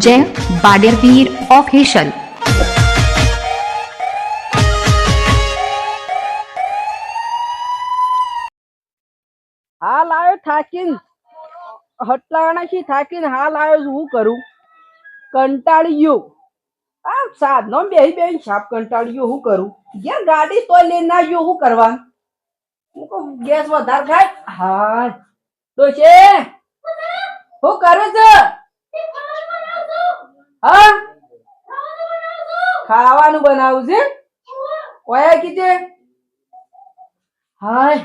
જય બાડેરવીર ઓફિશિયલ હાલ આવ્યો થાકીને હટલાણાથી થાકીન હાલ આવ્યો શું કરું કંટાળી ગયો આ સાધનો બેહી બેહી સાપ કંટાળી ગયો શું કરું ઘેર ગાડી તો લઈને આવ્યો ગયો શું કરવા હું કહું ગેસ વધારે ખાય હા તો છે? હું કરું છે? હા? ખાવાનું બનાવું છે? કોયા કીધે? હાય.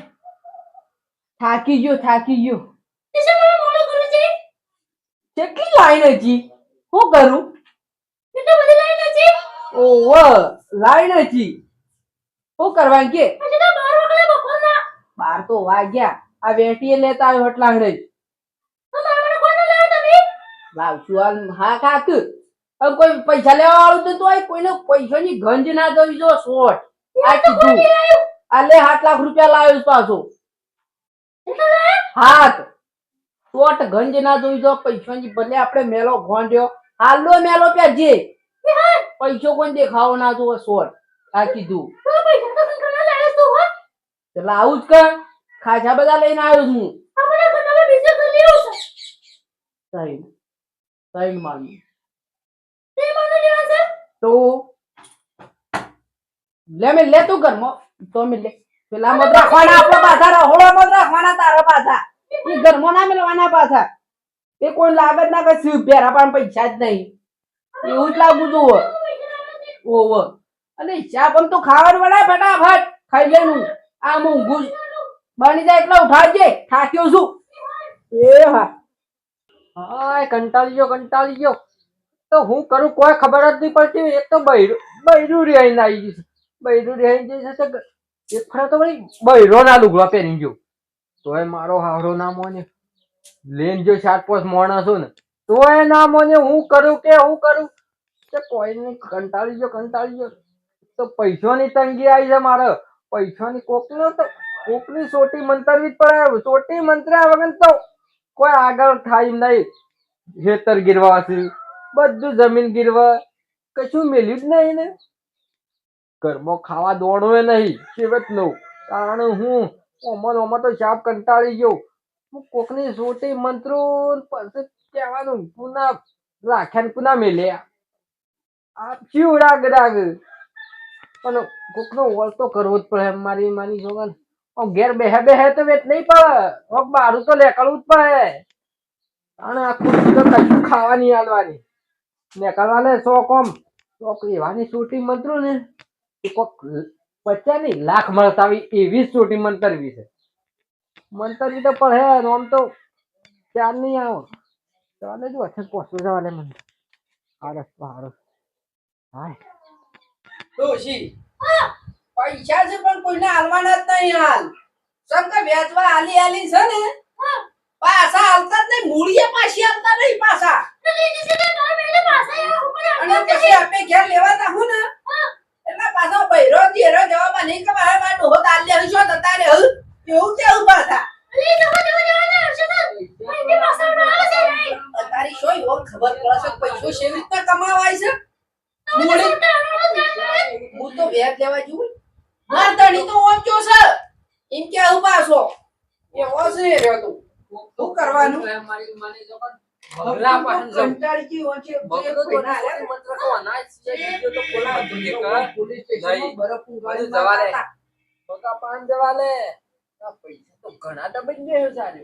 થાકી ગયો થાકી ગયો. કેટલી લાઈન હતી? શું કરું? ઓવ, લાઈન હતી. શું કરવાનું કે બાર તો વાગ્યા. આ વેટીએ લેતા આવ્યો હટલાંગડે લાવશું હાલ હા કાક હવે કોઈ પૈસા લેવા વાળું તો તોય કોઈને પૈસાની ગંજ ના દવી જો શોર્ટ આ કીધું. આ લે સાત લાખ રૂપિયા લાવ્યો પાછો. હાથ સોટ ગંજ ના જોઈ જો પૈસાની ભલે આપણે મેલો ગોંડ્યો હાલો મેલો પ્યા જે. પૈસો કોઈ દેખાવો ના જોવે શોર્ટ આ કીધું. એટલે આવું જ કર. ખાસા બધા લઈને આવ્યો છું હું. તો લે મે લે તું ઘરમાં. તો મે લે. પેલા મત રાખવાના આપણા પાછા રહોડા મત રાખવાના તારા પાછા. એ ના મેળવાના પાછા. એ કોઈ લાગત ના કે શિવ પેરા પણ પૈસા જ નહીં. એવું જ લાગુ જોવો ઓવ. અને ચા પણ તો ખાવાનું બનાય ફટાફટ. ખાઈ લેનું. આ ઊંઘું બની જાય એટલે ઉઠાડજે થાક્યો છું. એ હા. હાય કંટાળી ગયો કંટાળી ગયો તો હું કરું, કોઈ ખબર જ નહીં પડતી એક તો બૈરું બૈરું રહીને આવી ગયું છે. બૈરું રહીને જઈ જશે એક ફરા તો વળી બૈરો ના લુગડા પહેરી ગયો. તોય મારો હારો ના. મોને લેન જો સાત પાંચ માણસો ને. તોય ના મોને હું કરું કે હું કરું? કે કોઈ નહીં કંટાળી ગયો કંટાળી ગયો તો પૈસાની તંગી આવી છે મારે. પૈસાની કોકનો તો કોકની સોટી મંતરવી જ પડે સોટી મંત્ર્યા વગર તો કોઈ આગળ થાય નહીં. ખેતર ગીરવાથી બધું જમીન ગીરવા. કશું મેલ્યું જ નહીં ને. ઘરમાં ખાવા દોડવે નહીં. કેવતનું. કારણ હું ઓમન ઓમાં તો સાપ કંટાળી ગયો. હું કોકની સોટી મંત્રો પછી કહેવાનું, પુના રાખ્યા પુના મેલ્યા. આ ચીવ રાગ પણ કોકનો વળ તો કરવો જ પડે. મારી માની જોગન. ઘેર બેહે બેહે તો વેત નહીં પડે. ઓક બારું તો લેકડવું જ પડે. અને આખું તો કશું ખાવાની હાલવાની આલવાની. નીકળવા ને સો કોમ કોક એવાની શૂટિંગ મંત્રો ને એ કોક પચ્યા નહીં લાખ મળતા આવી એવી સોટી મંતરવી છે. મંતરવી તો પડે આમ તો ચાર નહીં આવો. ચાલે જો અચ્છા પહોંચવું જવાને મને. હારસ હારસ હાય. ડોશી પૈસા છે પણ કોઈને હાલવાના જ નહીં હાલ. શંકર વેચવા હાલી હાલી છે ને પાછા હાલતા જ નહીં મૂળીએ પાછી હાલતા નહીં પાછા અને પછી આપણે ઘેર લેવાતા હું ને એટલે પાછો બૈરો ધીરો જવાબ નહીં કે મારે મારે ડોહો દાલ લે હશો તતા રે હું એવું કેવું પાછા તારી શોય એવો ખબર પડે છે કે પૈસો કેવી રીતના કમાવાય છે હું તો વ્યાજ લેવા જઉં માર ધણી તો ઓછો છે એમ કે હું પાછો એવો છે રહ્યો તું શું કરવાનું કંટાળી ગઈ ઓછે કોઈના હાલે પોલીસ સ્ટેશનમાં બરફ ઉગાડીને મારતા હતા. પાન જવા લે આ પૈસા તો ઘણા દબાઈ ગયો સારે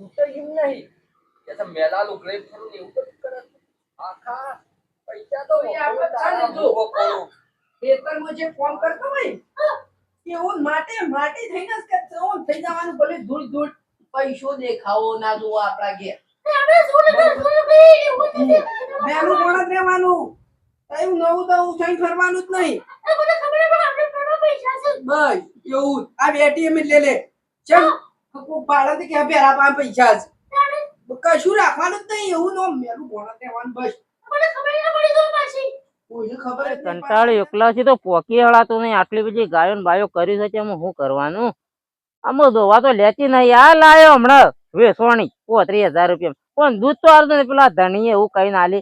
હું તો નહીં? કે તો મેલા લુગડે ફરું એવું બધું કરે આખા પૈસા તો તારા ભોગો પડો. ખેતરમાં જે ફોન કરતો હોય એવું માટે માટી થઈને જ કે થઈ જવાનું ભલે ધૂળ ધૂળ. પૈસો દેખાવો ના જોવો આપણા ઘેર. મેલું પણ જ રહેવાનું. કયું નવું તો ઉઠાઈ ફરવાનું જ નહીં. બસ એવું આ બેટી એમ લે લે. ચમ કોઈ કે પેરા પાંચ પૈસા છે કશું રાખવાનું જ નહીં એવું નો મેલું રહેવાનું બસ. કંટાળી એકલાથી તો પોકી હળાતું નહીં. આટલી બધી ગાયો ને બાયો કરી છે એમાં શું કરવાનું? આમાં જોવા તો લેતી નહીં. આ લાયો હમણાં. વેસવાણી પોત્રીસ હજાર રૂપિયા. પણ દૂધ તો આવતું ને પેલા ધણીએ એવું કઈ ના લે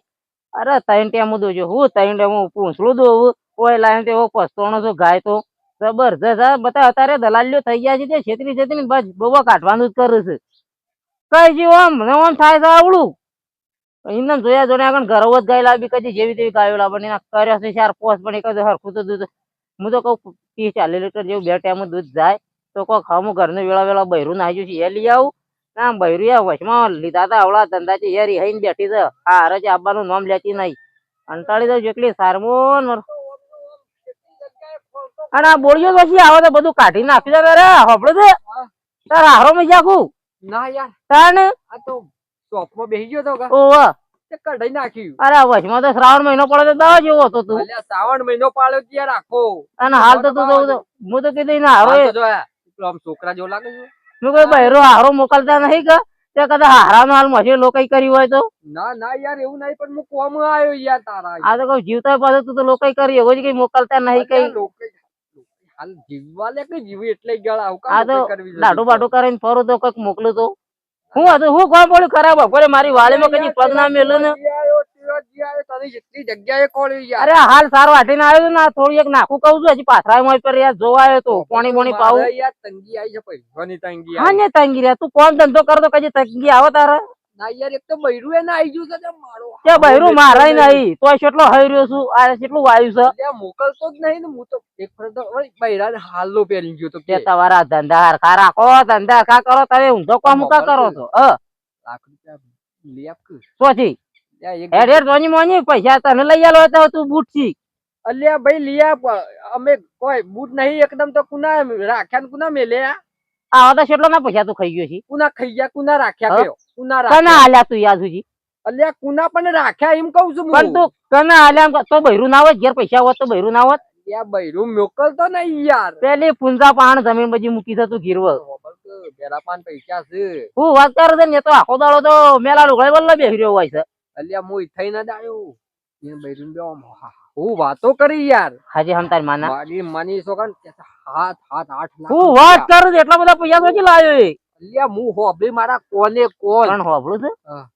અરે ત્રણ ટેમ દોજો હું ત્રણ ટેમ પૂંછડું દોવું કોઈ લાઈન તે એવો પસ્તોણો છો, ગાય તો. જબરજસ્ત બધા અત્યારે દલાલીઓ થઈ ગયા છે તે છેતરી છેતરી બસ બબો કાઢવાનું જ કરે છે. કઈ જેવું આમ, ને આમ થાય છે આવડું. એમને જોયા જોડે આગળ ઘરો જ ગાય લાવી કદી જેવી તેવી ગાયો લાવવાની. કર્યા છે, ચાર પોસ પણ કદી હરખું તો દૂધ. હું તો કહું ત્રીસ ચાલીસ લીટર જેવું બે ટાઈમ દૂધ જાય. તો કોક હમું ઘરને વેળા વેળા બહેરું નાખ્યું છે. એ લઈ આવું. ના બૈરું યા વચમાં લીધા હતા આવડા ધંધા છે યાર હઈને બેઠી છે. આ હારે છે આબાનું નામ લેતી નહીં. અંટાળી દઉં જેટલી સારમોન અને આ બોળીઓ પછી આવે તો બધું કાઢી નાખી દે રે હોપડું છે? તાર હારો માં જાખું ના યાર. તાને આ તો શોપમાં બેસી ગયો તો કા? ઓવા. કઢાઈ નાખ્યું. અરે વચમાં તો શ્રાવણ મહિનો પડે તો દવા જેવો હતો તું. શ્રાવણ મહિનો પાડ્યો છે યાર આખો. અને હાલ તો તું હું તો કીધું ના આમ છોકરા જેવો લાગે છે. મેં કોઈ બહેરો હારો મોકલતા નહીં કે? તે કદાચ હારાનો હાલ મજે લોકો કરી હોય તો? ના ના યાર એવું નહીં પણ હું કોમ આવ્યો યાર તારા આ તો કઈ જીવતા પાછું તું તો લોકો કરી એવો જ કઈ મોકલતા નહીં કઈ. હાલ જીવવા લે કે જીવી એટલે ગળા આવું આ તો દાઢું બાઢું કરીને ફરું તો કંઈક મોકલું તો. હું હતું હું કોણ પડ્યું ખરાબ બપોરે મારી વાડીમાં કઈ પગ ના મેલું ને. તને જેટલી જગ્યાએ કોળ્યું યાર. અરે હાલ સારું વાટીને આવ્યો ને થોડી એક નાખું કહું છું હજી પાથરા માં પર યાર જોવા આવ્યો તો પાણી પાણી પાવું યાર તંગી આવી છે પૈસાની તંગી હા ને તંગી રહ્યા તું કોણ ધંધો કરતો કદી તંગી આવે તારે? ના યાર એક તો બૈરું એને આવી ગયું છે તે મારો તે બહેરું મારાય નહીં તોય કેટલો હઈ રહ્યો છું આ કેટલું વાયુ છે. મોકલતો જ નહીં ને હું તો એક ફરક તો વળી બૈરાને હાલો પહેરી ગયો તો કે. તમારા ધંધા હરખા રાખો ધંધા હરખા કરો તમે ઊંધો કોમ કા કરો છો હ? લાખ રૂપિયા લઈ આપ કે. સોચી હેડ હેડ મોની મોની પૈસા તને લઈ આલો તો તું બૂટ શીખ. અલ્યા ભાઈ આપ. અમે કોઈ બૂટ નહીં એકદમ તો કુના રાખ્યા ને કુના મેલ્યા આવા તો કેટલો ના પૈસા તું ખાઈ ગયો છે. કુના ખાઈ ગયા કુના રાખ્યા? કયો કુના કના રાખ્યા. હાલ્યા તું યાદ સુધી અલ્યા કુના પણ રાખ્યા એમ કહું છું પણ તું કના ક- તો બૈરું ના હોત ઘેર પૈસા હોત તો બૈરું ના હોત. યા બૈરું મોકલતો નહીં યાર. પેલી પૂંજા પાણ જમીન બધી મૂકી છે તું ગીરવ પાન પૈસા છે. હું વાત કરે છે ને તો આખો દાડો તો મેલા લુગડે બલ્લા બેહી રહ્યો હોય છે. અલ્યા હું થઈ ના આવ્યો એ બૈરું બે હા, વાતો કરી યાર. હાજી હમ તાર માના. મારી મની છોકરા હાથ હાથ આઠ લાખ હું વાત કરું છું એટલા બધા પૈસા તો લાયો એ. અલ્યા હું હોબળી મારા કોને કોણ પણ હોભળું છે? હા.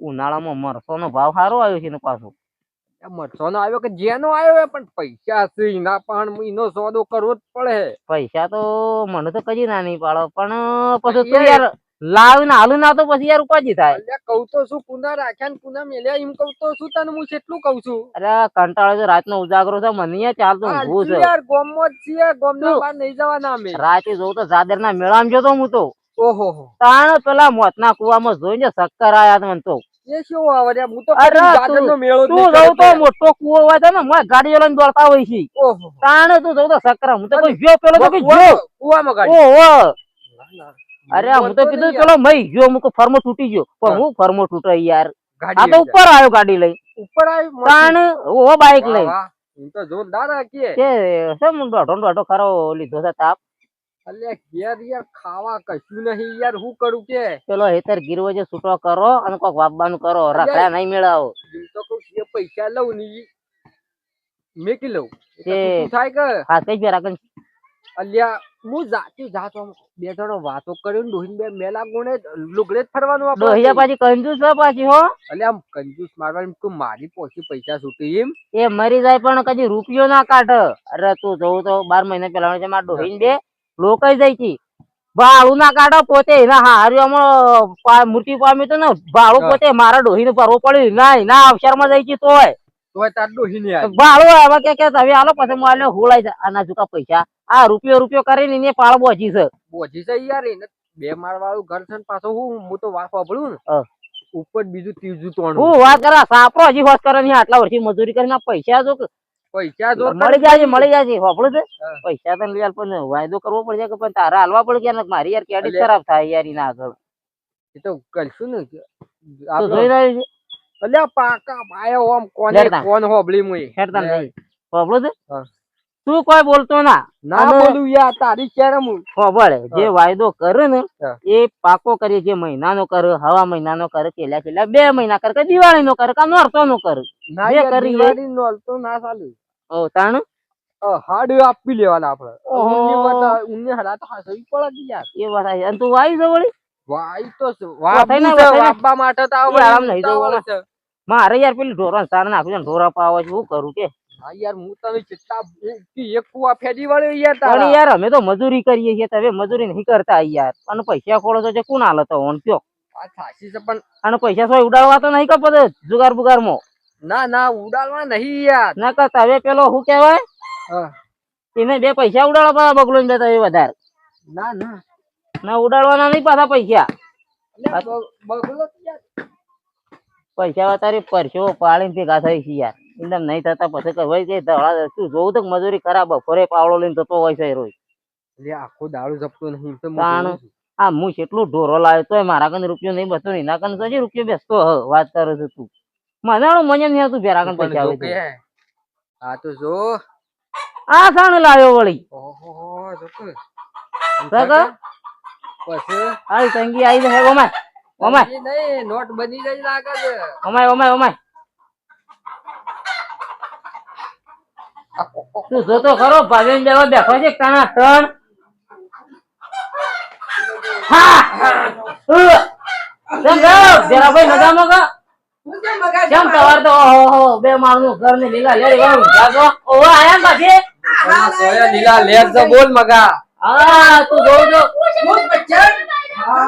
ઉનાળામાં મરસો નો ભાવ સારો આવ્યો છે ને પાછો? મરસો નો આવ્યો કે જેનો આવ્યો પણ પૈસા છે એના પણ એનો સોદો કરવો જ પડે. પૈસા તો મને તો કજી ના નહીં પાડો પણ પછી યાર લાવીને હાલું ના તો પછી યાર ઉપાજી થાય. અલ્યા કહું તો શું કુના રાખ્યા ને કુના મેલ્યા એમ કહું તો શું તને હું કેટલું કહું છું. અરે કંટાળો છે રાતનો ઉજાગરો છે મને ચાલતું શું છે. યાર ગોમમાં જ છીએ ગોમના? બહાર નહીં જવાના અમે. રાતે જોઉં તો જાદર ના મેળામાં જતો હું તો. ઓહો તાણ પેલા મોતના કુવામાં જોઈને ચક્કર આયા મને તો. એ શું આવે? હું તો જાગરનો મેળો તું જોઉં તો મોટો કુવો હોય છે ને મોય ગાડીઓ લઈને દોડતા હોય છે. ઓહો તાણ તું જોઉં તો ચક્કર હું તો કોઈ જો પેલો તો કોઈ જો કુવા- કુવામાં ગાડી. ઓહો ના, ના. અરે હું તો કીધું ચલો મય ગયો મુકો ફર્મો તૂટી ગયો. પણ હા. હું ફર્મો તૂટે યાર. આ તો ઉપર આવ્યો ગાડી લઈ. ઉપર આવ્યો પણ ઓ બાઈક લઈ. હું તો જોરદાર હાકીએ. તે સમ દોઢો દોઢો ખરો લીધો છે તાપ. અલ્યા ઘેર યાર ખાવા કશું નહીં યાર. હું કરું કે? ચલો હેતર ગીરવો જે છૂટો કરો અને કોક વાબબાનું કરો. રખડા નહીં મેળાવો. તો કહું કે પૈસા લઉં ની મેકી લઉં. થાય કે? હા કઈ ફેર અલ્યા હું જાતી જાતો બે જણો વાતો કરીને ડોહીને બે મેલા ગુણે લુગડે જ ફરવાનું આપણે ડોહિયા પાછી કંજૂસ છે પાછી હો. અલ્યા આમ કંજૂસ મારવા એમ તું મારી પોસી પૈસા છૂટી એમ? એ મરી જાય પણ કદી રૂપિયો ના કાઢ. અરે તું જોઉં તો બાર મહિના પેલા છે મારા ડોહીને બે. લોકાઈ જાય છે. ભાડું ના કાઢો પોતે. એના હારિયામાં મૂર્તિ પામી તો ને ભાડું. પોતે મારા ડોહીને ભરવું પડ્યું ના એના અવસરમાં જાય છે તોય. તોય તાર ડોહીને ભાડું હવે કે કે તમે આલો પછી હું આલ્યો હુલાઈ આના જુકા પૈસા. આ રૂપિયો રૂપિયો કરીને એને પાળ બોજી છે. બોજી છે યાર એને બે માળ વાળું ઘર છે ને પાછો હું હું તો વાત સાંભળું ને. ઉપર બીજું ત્રીજું તોણું. હું વાત કરા સાપરો હજી વાત કરે ને આટલા વર્ષથી મજૂરી કરીને પૈસા જો પૈસા જો મળી જાય મળી જાય હોપડું છે? પૈસા તને લઈ પણ વાયદો કરવો પડશે કે પણ તારા હાલવા પડે કે મારી યાર કેડી ખરાબ થાય યાર એના આગળ. એ તો કરશું ને. તું આપણે જોઈ રહ્યો છે. અલ્યા પાકા આયો ઓમ કોને કોણ હોબળી મુઈ? હેડતા નહીં. હોપડું છે. તું કોઈ બોલતો ના. ના બોલું યાર તારી શરમ ખબર જે વાયદો કરે ને એ પાકો કરે જે મહિનાનો કરે હવા મહિનાનો કરે કેલા કેલા બે મહિના કરે કે દિવાળી નો કરે કે નોરતો નો કરે ના જે કરી દિવાળી નોરતો ના ચાલે. ઓ તાણ? હાડ આપી લેવાના આપણે. વાત ઊની હરાત હાસવી પડે યાર એ વાત. અને તું વાઈ છે વળી? વાય તો વાઈ. વાપવા માટે તો આવ નહીં મારે યાર પેલી ઢોરા સાર નાખું છે ઢોરા પાવા છે શું કરું કે. હા યાર હું તને ચિત્તા એક- કુવા ફેરી વળ્યો યાર તારા. યાર અમે તો મજૂરી કરીએ છીએ તમે મજૂરી નહીં કરતા યાર. અને પૈસા ખોળો તો કુણ કોણ હાલે તો ઓન કયો? આ થાશી છે પણ અને પૈસા સોય ઉડાડવા તો નહીં કપો જુગાર બુગારમાં ના ના ઉડાડવા નહીં યાર. ના કરતા હવે પેલો શું કહેવાય? હા. એને બે પૈસા ઉડાડવા પાછા બગલો ને બે વધારે. ના ના. ના ઉડાડવાના નહીં પાછા પૈસા. પૈસા વધારે પરસો પાડીને ભેગા થઈ છે યાર. એકદમ નહીં થતા પછી કહેવાય કે ધડા તું જોવું તો મજૂરી કરા બપોરે પાવડો લઈને જતો હોય છે રોજ. આખો દાડો જપતો નહીં. તો. જોઉં. આ હું કેટલું ઢોરો લાવ્યો તોય મારા કને રૂપિયો નહીં બસો નહીં એના કને હજી રૂપિયો બેસતો હ. વાત કરે છે તું. મને મને નહીં તું ભેરા કને પૈસા આવે આ તો જો. આ સાણ લાવ્યો વળી. ઓહો જો પછી? આ તંગી આવી છે ઓમાય ઓમાય. નહીં નોટ બની રહી લાગે છે. Oh my oh my oh my. તું જોતો ખરો ભાભી બેવા બેઠો છે કાના ત્રણ. હા! કા કેમ સવાર તો? ઓહો બે માળનું ઘર ને લીલા લેરી વાળું જાગો ઓહો આયા પાછી? સોયા લીલા લેર જો બોલ મગા હા તું જોઉં જો હું બચ્ચા હા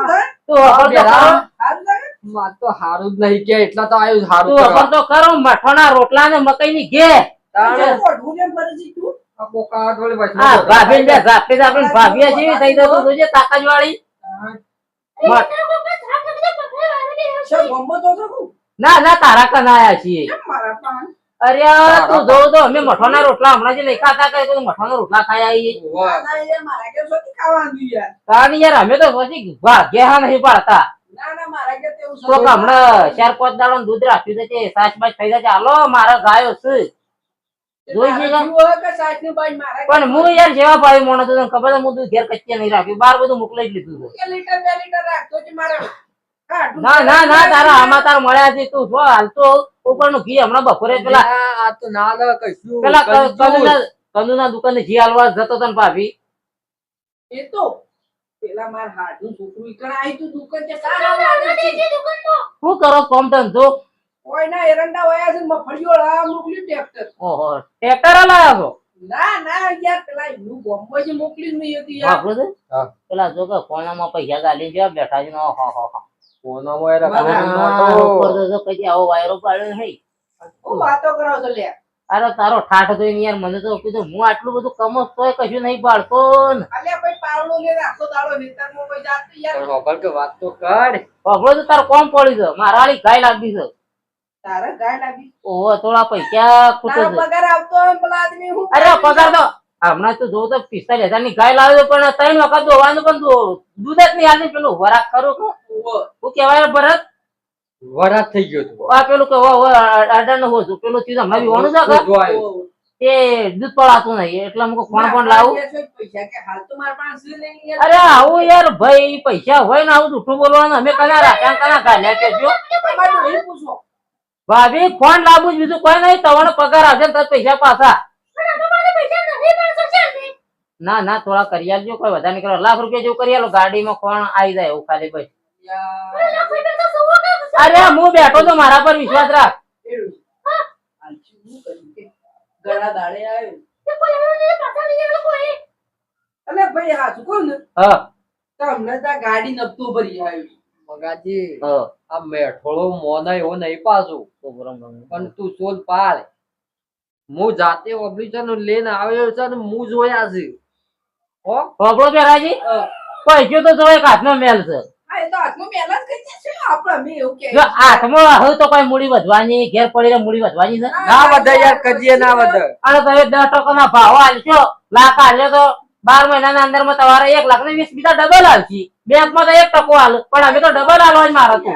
તું અખર તો હારું માં તો હારું જ નહીં કે એટલા તો આવ્યું હારું તું અખર તો કરો મઠોના રોટલા ને મકઈ ની ઘે. હા ને ઝાપટી ઝાપટી ભાભી જેવી થઈ જતું જોજે તાકાજ વાળી છે ગમો તો તો હું ના ના તારા કન આયા છીએ. કેમ મારા પાન અરે તું જો તો અમે મઠોના રોટલા હમણાં જે લઈ ખાતા કઈ તું મઠોના રોટલા ખાઈ આવીએ. યાર કારણ યાર. અમે તો પછી ભાગ્યા નહીં પાડતા. ના ના મારા કે તેવું તો કે હમણાં ચાર પાંચ દાડો દૂધ રાખ્યું છે સાચ બાચ થઈ જાય હાલો મારા ગાયો છે. પણ હું યાર જેવા ભાઈ મોણો તો તને ખબર હું દૂધ ઘેર કચ્ચે નહીં રાખ્યું. બાર બધું મોકલાઈ જ લીધું છે. કે લીટર બે લીટર રાખતો છે મારા. કાઢું ના ના ના તારા આમાં તાર મળ્યા છે તું જો હાલતો ઉપરનું ઘી હમણાં બપોરે પેલા આ આ ના લે કશું પેલા દુકાને ઘી હાલવા જતો તને ભાભી. એ તો પેલા માર હાડનું છોકરું ઈકણ આવી તું દુકાન કે સારા લાગે શું કરો કોમ ધંધો કોઈ ના એરંડા વાયા છે મફળીઓ લાવા મોકલ્યું ટ્રેક્ટર ઓહો ટ્રેક્ટર લાયા છો? ના ના યાર પેલા એનું ગોમ્બો જે મોકલી જ હતી યાર. વાપરું છે? પેલા જો કે કોણામાં પૈસા ગાલી જેવા બેઠા છે ને હો હો. કોનામાં એ રખડે ઉપર જો કદી આવો વાયરો પાડ્યો નહીં હું. વાતો કરો છો લે અરે તારો ઠાઠ જોઈને યાર મને તો કીધું હું આટલું બધું કમોસ તોય કશું નહીં પાડતો ને. ભાઈ પાવડો લે આખો દાડો નેતરમાં કોઈ જાતું યાર. હોભળ કે વાત તો કર. પકડો તો તારો કોમ પડી છે મારા વાળી ગાય લાગી છે. તારે ગાય લાગી ઓહો થોડા પૈસા ખૂટે છે. પગાર આવતો હોય ને પેલા આદમી હું અરે પગાર તો હમણાં તો જોઉં તો પિસ્તાલીસ હજારની ગાય લાવ્યો પણ ત્રણ વખત દોવાનું પણ દૂધ જ નહીં પેલું વરાક ખરું કે? શું કહેવાય ભરત વરાત થઈ ગયો આ પેલું કે અઢારનું હોતું પેલું ચીજ હમણાં વિવાણું છે કે? જો આવ્યું. તે દૂધ પડાતું નહીં એટલે અમુક ફોન કોણ લાવું. પૈસા કે હાલ તો મારા પાસે છે નહીં યાર અરે આવું યાર ભાઈ પૈસા હોય ને આવું જૂઠું બોલવાનું. અમે કના રાખ્યા કના ગાલ્યા કે જો તમારે ડોહી પૂછો. ભાભી ફોન લાવું જ બીજું કોઈ નહીં તમારો પગાર આવશે તો પૈસા પાછા. ના ના થોડા કરી આપજો કોઈ વધારે નીકળો લાખ રૂપિયા જેવું કરી આલો ગાડીમાં કોણ આવી જાય એવું ખાલી ભાઈ. અરે હું બેઠો તો મારા પર વિશ્વાસ રાખ. ગળા દાડે આવ્યો ભાઈ હા શું હા. તો અમને ગાડી નપતું ભરી આવ્યું. મગાજી. આ મેઠોળો મોના એવો નહીં પાછું. પણ તું સોલ પાડ. હું જાતે ઓબ્લિચર લઈને આવ્યો છે ને હું જોયા છે. હો? હોભળો પેરાજી પૈસો તો જો એક હાથનો મેલ છે. હા તો હાથમાં મેલા જ કહી છે આપણે અમે એવું કે જો હાથમાં હવે તો કોઈ મૂડી વધવાની ઘેર પડીને મૂડી વધવાની છે. ના વધે યાર કજીએ ના વધે. અને તમે દસ ટકાના ભાવ આલશો લાખ આલ્યો તો બાર મહિનાના અંદરમાં તમારે એક લાખ ને વીસ બીજા ડબલ આવશે બેંકમાં તો એક ટકો હાલ પણ અમે તો ડબલ હાલો જ મારા છે?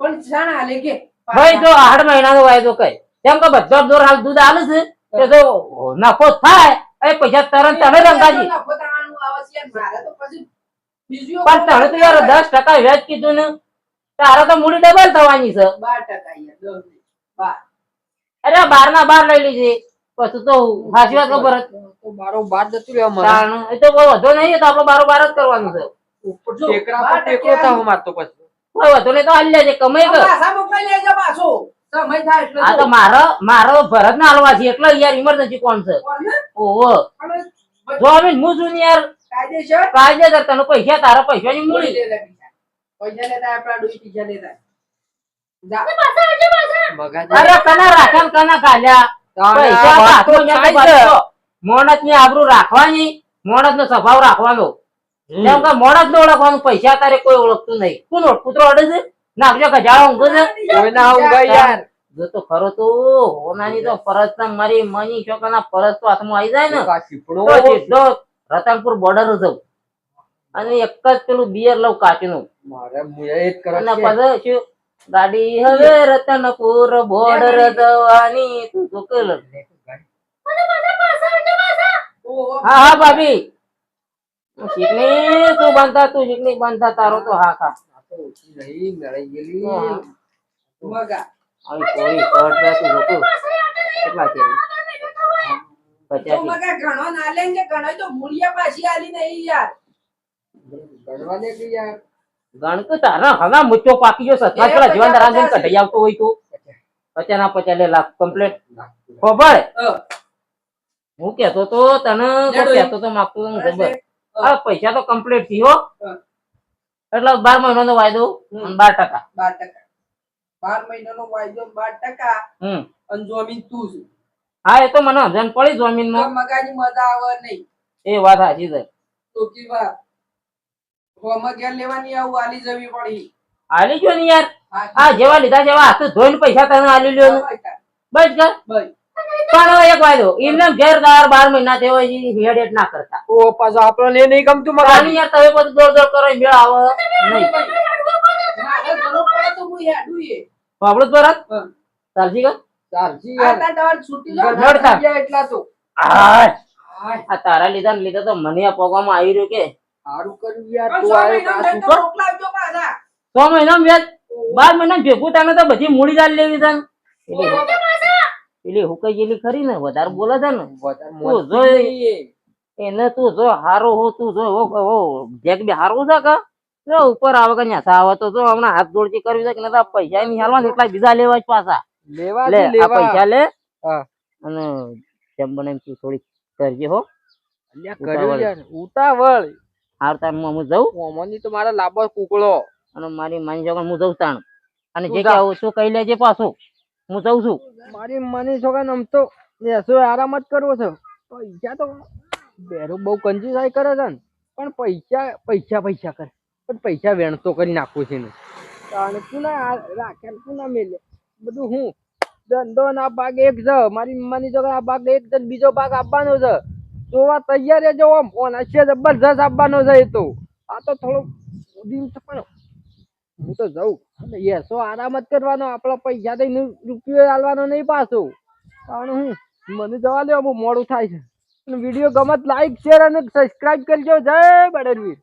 પણ જાણ હાલે કે ભાઈ જો આઠ મહિનાનો વાયદો કઈ. કેમ કે બધા દોર હાલ દૂધ આલે છે. કે જો નફો થાય એ પૈસા તરત તમે રંગાજી. તો પણ તમે તો યાર દસ ટકા વ્યાજ કીધું ને. તારે તો મૂડી ડબલ થવાની છે. બાર ટકા અરે બાર ના બાર. લઈ લીધી પછી તો સાચી વાત ખબર. બારો બાર જતું રહ્યો મને એ તો કોઈ વધો નહીં તો આપડે બારો બાર જ કરવાનું છે. ટેકરા પર ટેકો થાવ મારતો પછી. વધો નહીં તો હાલ લેજે કમાઈ કર. લેજો પાછો. સમય થાય એટલે આ તો મારો મારો ભરત ના હાલવા છે એટલે યાર ઇમરજન્સી કોણ છે? ઓહો. જો અમે હું છું યાર. કાયદેસર? કાયદેસર તને પૈસા તારા પૈસા ની મૂડી. પૈસા લેતા ડોઈ લેતા. અરે કના કના કાલ્યા. મોણસની આબરૂ રાખવાની મોણસ નો સ્વભાવ રાખવાનો. જેમ કે મોણસ નો ઓળખવાનું પૈસા તારે કોઈ ઓળખતું નહીં. કોણ ઓળખ- કૂતરો અડે છે. નાખજો ગજાળો ઊંઘે છે. ઊંઘાય યાર જો. તો ખરો તો હોનાની તો ફરજ તો મારી મની છોકરાના ફરજ તો હાથમાં આવી જાય ને. રતનપુર બોર્ડર જવું અને એક જ પેલું બિયર લઉં કાચનું. મારે મુએ એ જ અને પછી ગાડી હવે રતનપુર બોર્ડર જવાની. તું તો કેલ હા હા ભાભી. શીખની? તું બાંધતા તું શીખની? બાંધતા તારો તો હા ઓછી મેળાઈ ગયેલી. મગા. આવી કોઈ શર્ટ તું જોતું કેટલા છે તો મગા ઘણો ના લે કે ઘણો તો મૂળિયા પાછી આલી નહીં યાર. ગણવા દે કે યાર. ગણક તારા હલા મુચ્ચો પાકી ગયો સતના પેલા જીવન રાંધીને કઢાઈ આવતો હોય તું. પચાસ. ના પચાસ લે લાખ કમ્પ્લેટ ખબર? હું. કેતો તો તને કોઈ તો માગતો તો ખબર. અ, પૈસા તો કમ્પ્લીટ થયો. એટલે બાર મહિનાનો વાયદો બાર ટકા. બાર ટકા. બાર મહિનાનો વાયદો બાર ટકા. હમ. અને જમીન તું છું. હા એ તો મને સમજણ પડી જમીન જમીનમાં મગાની મજા આવે નહીં. એ વાત સાચી છે. તો કે વાત હોમાં ઘેર લેવાની આવું આલી જવી પડી. આલી ગયો ને યાર? હા, આ જેવા લીધા જેવા હાથ ધોઈને પૈસા તને આલી લ્યો ને. બસ કર. પણ એક વાયદો. એમને ઘેર દાર બાર મહિના થયો હેડ હેડ ના કરતા. ઓ પાછો આપણને એ નહીં ગમતું તારી મગાજી. યાર તમે બધું દોડ દોડ કરો મેળ આવે. નહીં. આપણું પરત ચાલજી કર ચાલજી યાર. છૂટી એટલા તો. આ તારા લીધા ને લીધા તો મને આ પગવામાં આવી રહ્યું કે. સારું કર્યું યાર તું સો આવ્યો. તો મોકલાવજો પાછા. છ મહિના વ્યાજ બાર મહિના ભેગું તને તો બધી મૂડી દાલ લેવી ને. પેલી પેલી હુકાઈ ગયેલી ખરી ને વધારે બોલે છે ને વધારે તું એ. એને તું જો હારો હો તું જો હો હો જેક બે હારું છે કે જો ઉપર આવે કે ન્યા આવે તો જો હમણાં હાથ જોડતી કરવી છે કે નતા પૈસા નહીં હાલવા ને એટલા બીજા લેવા જ પાછા લેવા લે આ પૈસા લે અને જેમ બને એમ તું કરજે હો ઉતાવળ. કર્યું હું હું જઉં? ઓમોની તો મારા લાંબો કુકડો. અને મારી માની જગણ હું જઉં તાણ. અને જે કહું શું કહી લેજે પાછું. હું જઉં છું. મારી માની છોકરા આમ તો એસો આરામ જ કરવો છે. પૈસા તો બેરો બહુ કંજુસાઈ કરે છે ને. પણ પૈસા પૈસા પૈસા કરે. પણ પૈસા વેણતો કરી નાખવું છે ને ના પુના રાખ્યા પુના મેલે. બધું હું ધંધો ના ભાગ એક છે. મારી મમ્માની છોકરા આ ભાગ એક છે બીજો ભાગ આપવાનો છે. જોવા તૈયાર રહેજો, આમ ફોન હશે જબરજસ્ત આપવાનો છે તો. આ તો થોડો દિન છે, પણ હું તો જઉં. અને એસો આરામ જ કરવાનો, આપણા પૈસા દઈને રૂપિયો હાલવાનો નહીં પાછો. કારણ હું, મને જવા દો બહુ મોડું થાય છે. વીડિયો ગમત લાઈક શેર અને સબસ્ક્રાઇબ કરજો. જય બડરવીર